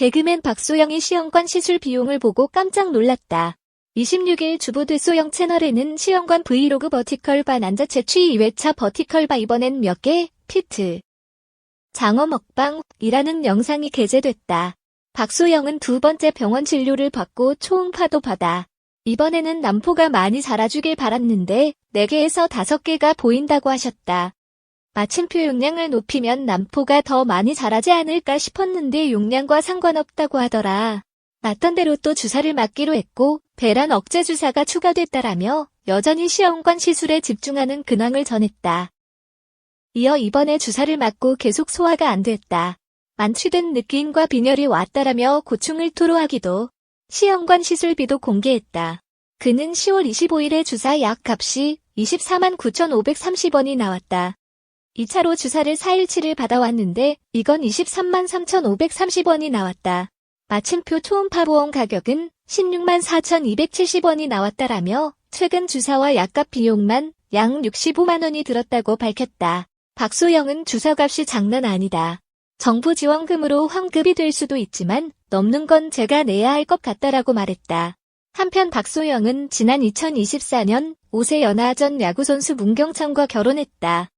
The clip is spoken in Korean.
개그맨 박소영이 시험관 시술 비용을 보고 깜짝 놀랐다. 26일 주부대소영 채널에는 시험관 브이로그 버티컬 바 난자체 취 2회차 버티컬 바 이번엔 몇 개, 피트. 장어 먹방이라는 영상이 게재됐다. 박소영은 두 번째 병원 진료를 받고 초음파도 받아. 이번에는 남포가 많이 자라주길 바랐는데 4개에서 5개가 보인다고 하셨다. 마침표 용량을 높이면 남포가 더 많이 자라지 않을까 싶었는데 용량과 상관없다고 하더라. 맞던 대로 또 주사를 맞기로 했고 배란 억제 주사가 추가됐다라며 여전히 시험관 시술에 집중하는 근황을 전했다. 이어 이번에 주사를 맞고 계속 소화가 안 됐다. 만취된 느낌과 빈혈이 왔다라며 고충을 토로하기도 시험관 시술비도 공개했다. 그는 10월 25일에 주사 약 값이 24만 9,530원이 나왔다. 2차로 주사를 4일치를 받아왔는데 이건 23만 3,530원이 나왔다. 마침표 초음파 보험 가격은 16만 4,270원이 나왔다라며 최근 주사와 약값 비용만 약 65만 원이 들었다고 밝혔다. 박소영은 주사값이 장난 아니다. 정부 지원금으로 환급이 될 수도 있지만 넘는 건 제가 내야 할 것 같다라고 말했다. 한편 박소영은 지난 2024년 5세 연하 전 야구선수 문경창과 결혼했다.